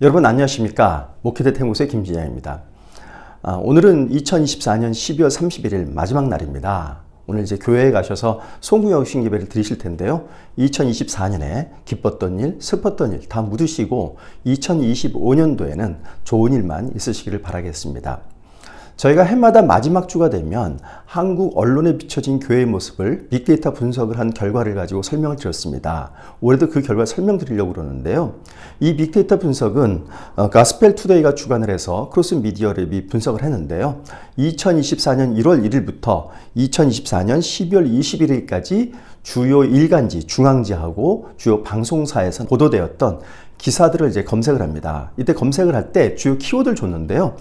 여러분 안녕하십니까? 목회대 태무소의 김진양입니다. 아, 오늘은 2024년 12월 31일 마지막 날입니다. 오늘 이제 교회에 가셔서 송구영 신기배를 드리실 텐데요. 2024년에 기뻤던 일, 슬펐던 일 다 묻으시고 2025년도에는 좋은 일만 있으시기를 바라겠습니다. 저희가 해마다 마지막 주가 되면 한국 언론에 비춰진 교회의 모습을 빅데이터 분석을 한 결과를 가지고 설명을 드렸습니다. 올해도 그 결과 설명드리려고 그러는데요. 이 빅데이터 분석은 어, 가스펠 투데이가 주관을 해서 크로스 미디어 랩이 분석을 했는데요. 2024년 1월 1일부터 2024년 12월 21일까지 주요 일간지, 중앙지하고 주요 방송사에서 보도되었던 기사들을 이제 검색을 합니다. 이때 검색을 할 때 주요 키워드를 줬는데요.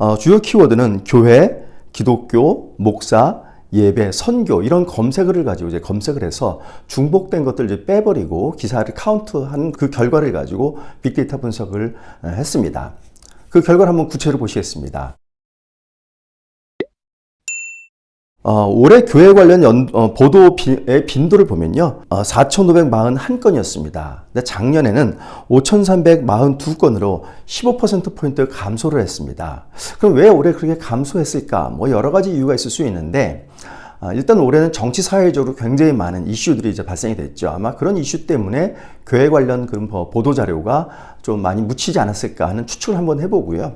어, 주요 키워드는 교회, 기독교, 목사, 예배, 선교 이런 검색어를 가지고 이제 검색을 해서 중복된 것들 이제 빼버리고 기사를 카운트한 그 결과를 가지고 빅데이터 분석을 했습니다. 그 결과를 한번 구체로 보시겠습니다. 어, 올해 교회 관련 연, 어, 보도의 빈도를 보면요. 어, 4,541건이었습니다. 근데 작년에는 5,342건으로 15%포인트 감소를 했습니다. 그럼 왜 올해 그렇게 감소했을까? 뭐 여러 가지 이유가 있을 수 있는데, 아, 일단 올해는 정치 사회적으로 굉장히 많은 이슈들이 이제 발생이 됐죠. 아마 그런 이슈 때문에 교회 관련 그런 뭐 보도 자료가 좀 많이 묻히지 않았을까 하는 추측을 한번 해보고요.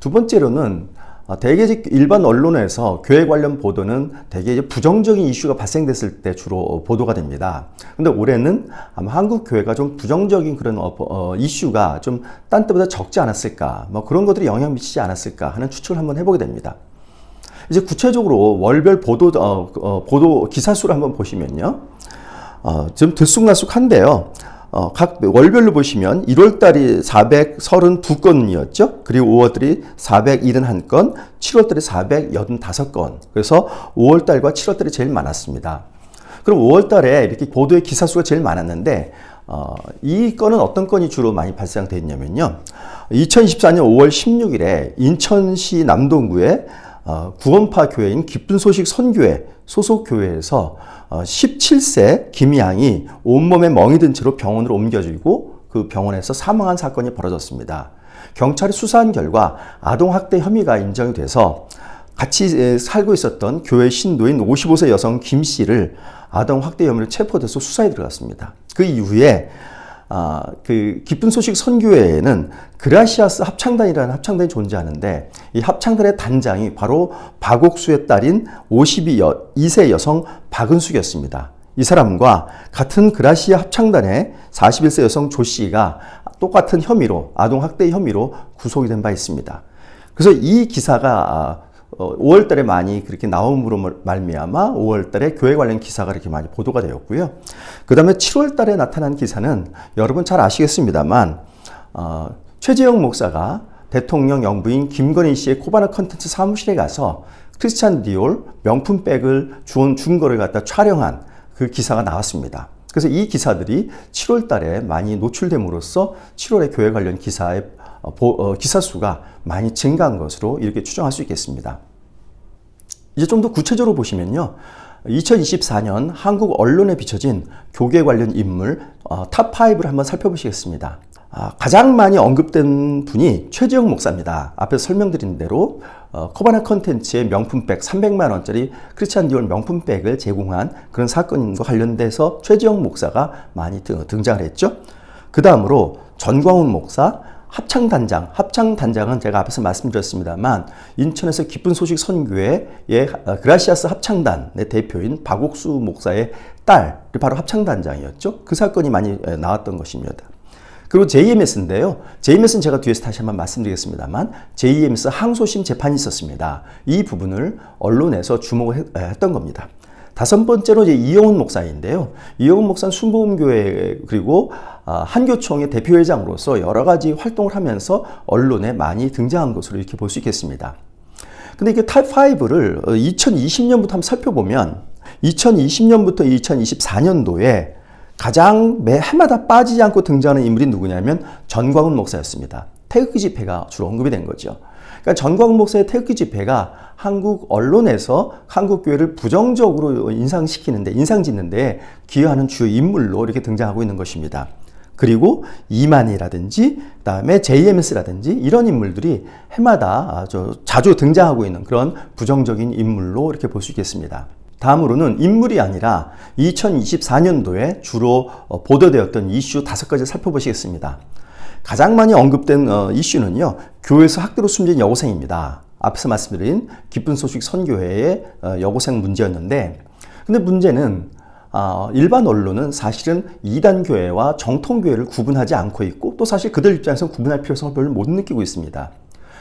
두 번째로는 어, 대개 일반 언론에서 교회 관련 보도는 대개 이제 부정적인 이슈가 발생됐을 때 주로 보도가 됩니다. 근데 올해는 아마 한국 교회가 좀 부정적인 그런 어, 어, 이슈가 좀 딴 때보다 적지 않았을까, 뭐 그런 것들이 영향 미치지 않았을까 하는 추측을 한번 해보게 됩니다. 이제 구체적으로 월별 보도 어, 어, 보도 기사 수를 한번 보시면요, 어, 좀 들쑥날쑥한데요. 어, 각 월별로 보시면 1월 달이 432건이었죠. 그리고 5월 달이 471건, 7월 달이 485건. 그래서 5월 달과 7월 달이 제일 많았습니다. 그럼 5월 달에 이렇게 보도의 기사 수가 제일 많았는데 어, 이 건은 어떤 건이 주로 많이 발생됐냐면요. 2024년 5월 16일에 인천시 남동구에 어, 구원파 교회인 기쁜 소식 선교회 소속 교회에서 어, 17세 김양이 온몸에 멍이 든 채로 병원으로 옮겨지고 그 병원에서 사망한 사건이 벌어졌습니다. 경찰이 수사한 결과 아동학대 혐의가 인정이 돼서 같이 살고 있었던 교회 신도인 55세 여성 김 씨를 아동학대 혐의로 체포돼서 수사에 들어갔습니다. 그 이후에 아, 그 기쁜 소식 선교회에는 그라시아스 합창단이라는 합창단이 존재하는데 이 합창단의 단장이 바로 박옥수의 딸인 52세 여성 박은숙이었습니다. 이 사람과 같은 그라시아 합창단의 41세 여성 조 씨가 똑같은 혐의로 아동 학대 혐의로 구속이 된 바 있습니다. 그래서 이 기사가 5월 어, 달에 많이 그렇게 나옴으로 말미암아 5월 달에 교회 관련 기사가 이렇게 많이 보도가 되었고요. 그 다음에 7월 달에 나타난 기사는 여러분 잘 아시겠습니다만, 어, 최재형 목사가 대통령 영부인 김건희 씨의 코바나 컨텐츠 사무실에 가서 크리스찬 디올 명품백을 주온 준 거를 갖다 촬영한 그 기사가 나왔습니다. 그래서 이 기사들이 7월 달에 많이 노출됨으로써 7월에 교회 관련 어, 기사 수가 많이 증가한 것으로 이렇게 추정할 수 있겠습니다. 이제 좀 더 구체적으로 보시면요. 2024년 한국 언론에 비춰진 교계 관련 인물 어, 탑5를 한번 살펴보시겠습니다. 아, 가장 많이 언급된 분이 최지영 목사입니다. 앞에서 설명드린 대로 어, 코바나 컨텐츠의 명품백 300만 원짜리 크리스찬 디올 명품백을 제공한 그런 사건과 관련돼서 최지영 목사가 많이 등장을 했죠. 그 다음으로 전광훈 목사, 합창단장, 합창단장은 제가 앞에서 말씀드렸습니다만 인천에서 기쁜 소식 선교회의 어, 그라시아스 합창단의 대표인 박옥수 목사의 딸이 바로 합창단장이었죠. 그 사건이 많이 나왔던 것입니다. 그리고 JMS인데요. JMS는 제가 뒤에서 다시 한번 말씀드리겠습니다만 JMS 항소심 재판이 있었습니다. 이 부분을 언론에서 주목을 했던 겁니다. 다섯 번째로 이제 이영훈 목사인데요. 이영훈 목사는 순복음교회 그리고 아, 한교총의 대표회장으로서 여러 가지 활동을 하면서 언론에 많이 등장한 것으로 이렇게 볼 수 있겠습니다. 근데 이게 탑5를 2020년부터 한번 살펴보면 2020년부터 2024년도에 가장 매 해마다 빠지지 않고 등장하는 인물이 누구냐면 전광훈 목사였습니다. 태극기 집회가 주로 언급이 된 거죠. 그러니까 전광훈 목사의 태극기 집회가 한국 언론에서 한국 교회를 부정적으로 인상시키는데 인상 짓는데 기여하는 주요 인물로 이렇게 등장하고 있는 것입니다. 그리고 이만희라든지 그다음에 JMS라든지 이런 인물들이 해마다 자주 등장하고 있는 그런 부정적인 인물로 이렇게 볼 수 있겠습니다. 다음으로는 인물이 아니라 2024년도에 주로 어, 보도되었던 이슈 다섯 가지 살펴보시겠습니다. 가장 많이 언급된 어, 이슈는요, 교회에서 학대로 숨진 여고생입니다. 앞서 말씀드린 기쁜 소식 선교회의 어, 여고생 문제였는데, 근데 문제는 아, 일반 언론은 사실은 이단 교회와 정통 교회를 구분하지 않고 있고 또 사실 그들 입장에서 구분할 필요성을 별로 못 느끼고 있습니다.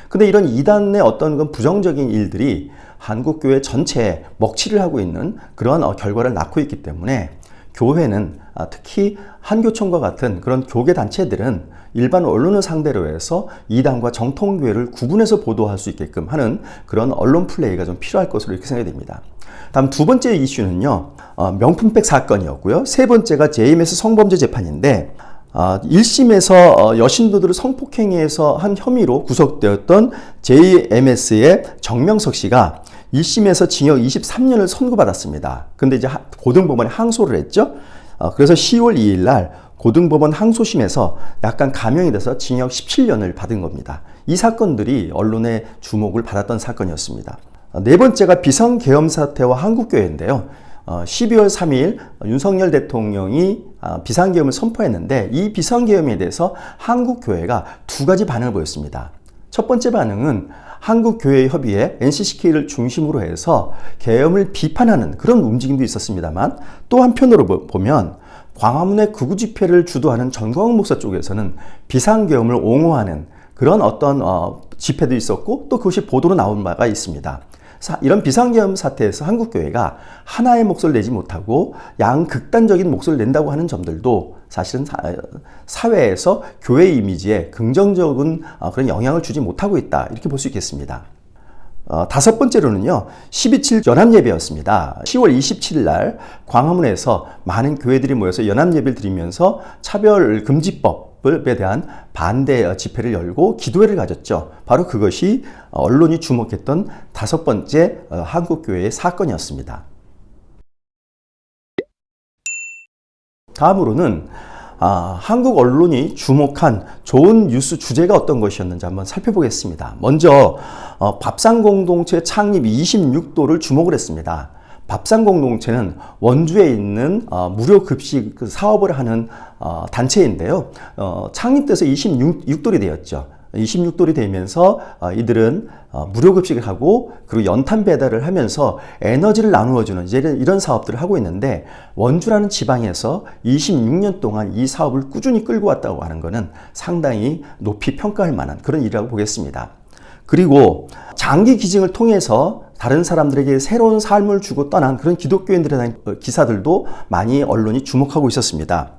근데 이런 이단의 어떤 그 부정적인 일들이 한국 교회 전체에 먹칠을 하고 있는 그런 어, 결과를 낳고 있기 때문에 교회는 아, 특히 한교총과 같은 그런 교계 단체들은 일반 언론을 상대로 해서 이단과 정통교회를 구분해서 보도할 수 있게끔 하는 그런 언론 플레이가 좀 필요할 것으로 이렇게 생각이 됩니다. 다음 두 번째 이슈는요, 어, 명품백 사건이었고요. 세 번째가 JMS 성범죄 재판인데, 어, 1심에서 어, 여신도들을 성폭행해서 한 혐의로 구속되었던 JMS의 정명석 씨가 1심에서 징역 23년을 선고받았습니다. 근데 이제 하- 고등법원에 항소를 했죠. 어, 그래서 10월 2일 날 고등법원 항소심에서 약간 감형이 돼서 징역 17년을 받은 겁니다. 이 사건들이 언론의 주목을 받았던 사건이었습니다. 어, 네 번째가 비상계엄 사태와 한국교회인데요. 어, 12월 3일 윤석열 대통령이 아, 비상계엄을 선포했는데 이 비상계엄에 대해서 한국교회가 두 가지 반응을 보였습니다. 첫 번째 반응은 한국교회협의회 NCCK를 중심으로 해서 계엄을 비판하는 그런 움직임도 있었습니다만 또 한편으로 보- 보면 광화문의 극우 집회를 주도하는 전광훈 목사 쪽에서는 비상계엄을 옹호하는 그런 어떤 어, 집회도 있었고 또 그것이 보도로 나온 바가 있습니다. 사- 이런 비상계엄 사태에서 한국교회가 하나의 목소리를 내지 못하고 양극단적인 목소리를 낸다고 하는 점들도 사실은 사, 회에서 교회 이미지에 긍정적인 어, 그런 영향을 주지 못하고 있다 이렇게 볼 수 있겠습니다. 어, 다섯 번째로는요, 12.7 연합예배였습니다. 10월 27일 날 광화문에서 많은 교회들이 모여서 연합예배를 드리면서 차별금지법에 대한 반대 어, 집회를 열고 기도회를 가졌죠. 바로 그것이 언론이 주목했던 다섯 번째 어, 한국교회의 사건이었습니다. 다음으로는 아, 한국 언론이 주목한 좋은 뉴스 주제가 어떤 것이었는지 한번 살펴보겠습니다. 먼저 어, 밥상 공동체 창립 26도를 주목을 했습니다. 밥상 공동체는 원주에 있는 어, 무료 급식 그 사업을 하는 어, 단체인데요. 어, 창립돼서 26돌이 되었죠. 26돌이 되면서 어, 이들은 어, 무료 급식을 하고 그리고 연탄 배달을 하면서 에너지를 나누어주는 이런 사업들을 하고 있는데 원주라는 지방에서 26년 동안 이 사업을 꾸준히 끌고 왔다고 하는 것은 상당히 높이 평가할 만한 그런 일이라고 보겠습니다. 그리고 장기 기증을 통해서 다른 사람들에게 새로운 삶을 주고 떠난 그런 기독교인들에 대한 어, 기사들도 많이 언론이 주목하고 있었습니다.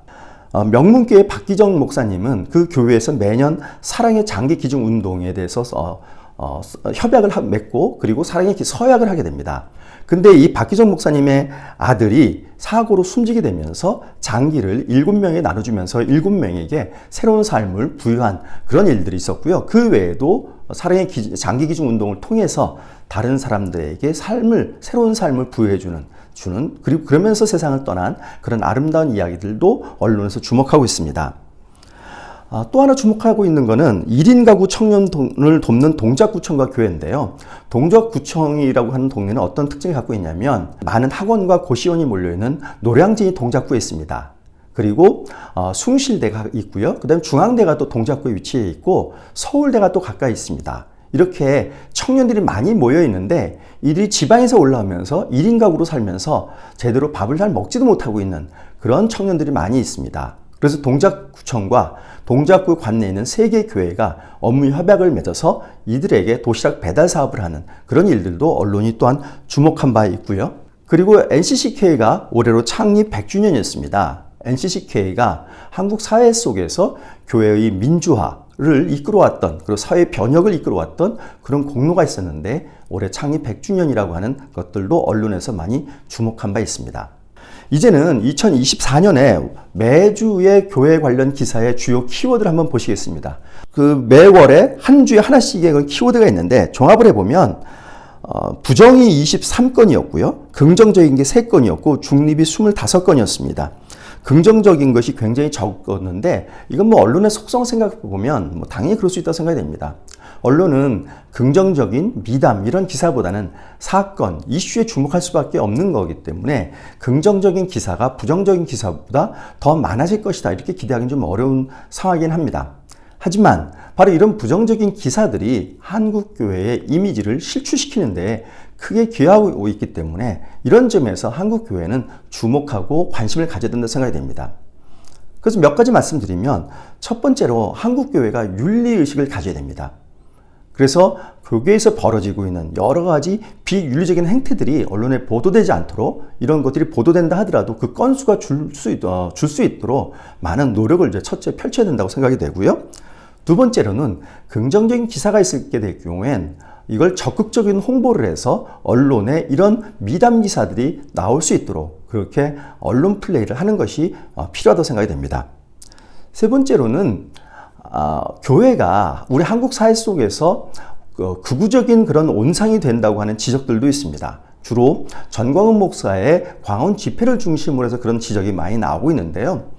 어, 명문교회 박기정 목사님은 그 교회에서 매년 사랑의 장기 기증 운동에 대해서 어, 어, 협약을 하- 맺고 그리고 사랑의 기- 서약을 하게 됩니다. 근데 이 박기정 목사님의 아들이 사고로 숨지게 되면서 장기를 일곱 명에 나눠주면서 일곱 명에게 새로운 삶을 부여한 그런 일들이 있었고요. 그 외에도 사랑의 기- 장기 기증 운동을 통해서 다른 사람들에게 삶을 새로운 삶을 부여해주는 주는 그리고 그러면서 세상을 떠난 그런 아름다운 이야기들도 언론에서 주목하고 있습니다. 아, 또 하나 주목하고 있는 것은 1인 가구 청년을 돕는 동작구청과 교회인데요. 동작구청이라고 하는 동네는 어떤 특징을 갖고 있냐면 많은 학원과 고시원이 몰려있는 노량진이 동작구에 있습니다. 그리고 어, 숭실대가 있고요. 그 다음에 중앙대가 또 동작구에 위치해 있고 서울대가 또 가까이 있습니다. 이렇게 청년들이 많이 모여 있는데 이들이 지방에서 올라오면서 1인 가구로 살면서 제대로 밥을 잘 먹지도 못하고 있는 그런 청년들이 많이 있습니다. 그래서 동작구청과 동작구 관내에 있는 세 개 교회가 업무 협약을 맺어서 이들에게 도시락 배달 사업을 하는 그런 일들도 언론이 또한 주목한 바 있고요. 그리고 NCCK가 올해로 창립 100주년이었습니다. NCCK가 한국 사회 속에서 교회의 민주화 를 이끌어왔던 그리고 사회 변혁을 이끌어왔던 그런 공로가 있었는데 올해 창립 100주년이라고 하는 것들도 언론에서 많이 주목한 바 있습니다. 이제는 2024년에 매주의 교회 관련 기사의 주요 키워드를 한번 보시겠습니다. 그 매월에 한 주에 하나씩의 그런 키워드가 있는데 종합을 해보면 어, 부정이 23건이었고요. 긍정적인 게 3건이었고 중립이 25건이었습니다. 긍정적인 것이 굉장히 적었는데 이건 뭐 언론의 속성 생각해 보면 뭐 당연히 그럴 수 있다고 생각이 됩니다. 언론은 긍정적인 미담 이런 기사보다는 사건, 이슈에 주목할 수밖에 없는 거기 때문에 긍정적인 기사가 부정적인 기사보다 더 많아질 것이다 이렇게 기대하기는 좀 어려운 상황이긴 합니다. 하지만 바로 이런 부정적인 기사들이 한국 교회의 이미지를 실추시키는데 크게 기여하고 있기 때문에 이런 점에서 한국 교회는 주목하고 관심을 가져야 된다고 생각이 됩니다. 그래서 몇 가지 말씀드리면 첫 번째로 한국 교회가 윤리 의식을 가져야 됩니다. 그래서 교계에서 벌어지고 있는 여러 가지 비윤리적인 행태들이 언론에 보도되지 않도록 이런 것들이 보도된다 하더라도 그 건수가 줄수 어, 줄수 있도록 많은 노력을 이제 첫째 펼쳐야 된다고 생각이 되고요. 두 번째로는 긍정적인 기사가 있게 될 경우엔 이걸 적극적인 홍보를 해서 언론에 이런 미담 기사들이 나올 수 있도록 그렇게 언론 플레이를 하는 것이 어, 필요하다고 생각이 됩니다. 세 번째로는 아, 교회가 우리 한국 사회 속에서 그 극우적인 그런 온상이 된다고 하는 지적들도 있습니다. 주로 전광훈 목사의 광원 집회를 중심으로 해서 그런 지적이 많이 나오고 있는데요.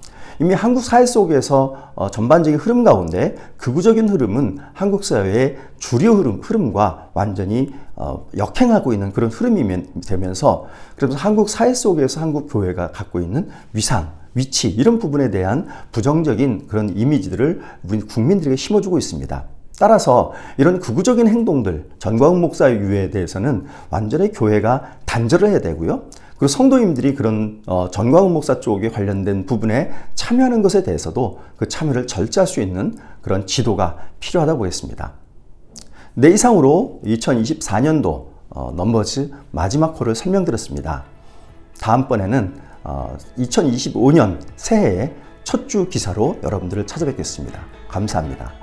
이미 한국 사회 속에서 어, 전반적인 흐름 가운데 극우적인 흐름은 한국 사회의 주류 흐름, 흐름과 완전히 어, 역행하고 있는 그런 흐름이 되면서 그래서 한국 사회 속에서 한국 교회가 갖고 있는 위상, 위치 이런 부분에 대한 부정적인 그런 이미지들을 국민들에게 심어주고 있습니다. 따라서 이런 극우적인 행동들, 전광훈 목사의 유해에 대해서는 완전히 교회가 단절을 해야 되고요. 그리고 성도님들이 그런 어, 전광훈 목사 쪽에 관련된 부분에 참여하는 것에 대해서도 그 참여를 절제할 수 있는 그런 지도가 필요하다고 보겠습니다. 네, 이상으로 2024년도 어, 넘버즈 마지막 호를 설명드렸습니다. 다음번에는 어, 2025년 새해의 첫 주 기사로 여러분들을 찾아뵙겠습니다. 감사합니다.